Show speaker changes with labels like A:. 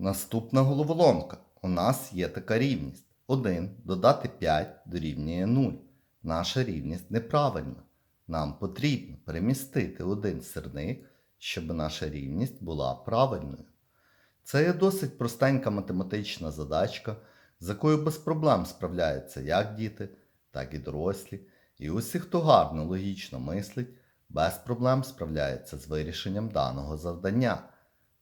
A: Наступна головоломка. У нас є така рівність. 1 додати 5 дорівнює 0. Наша рівність неправильна. Нам потрібно перемістити один сирник, щоб наша рівність була правильною. Це є досить простенька математична задачка, з якою без проблем справляються як діти, так і дорослі. І усі, хто гарно логічно мислить, без проблем справляється з вирішенням даного завдання.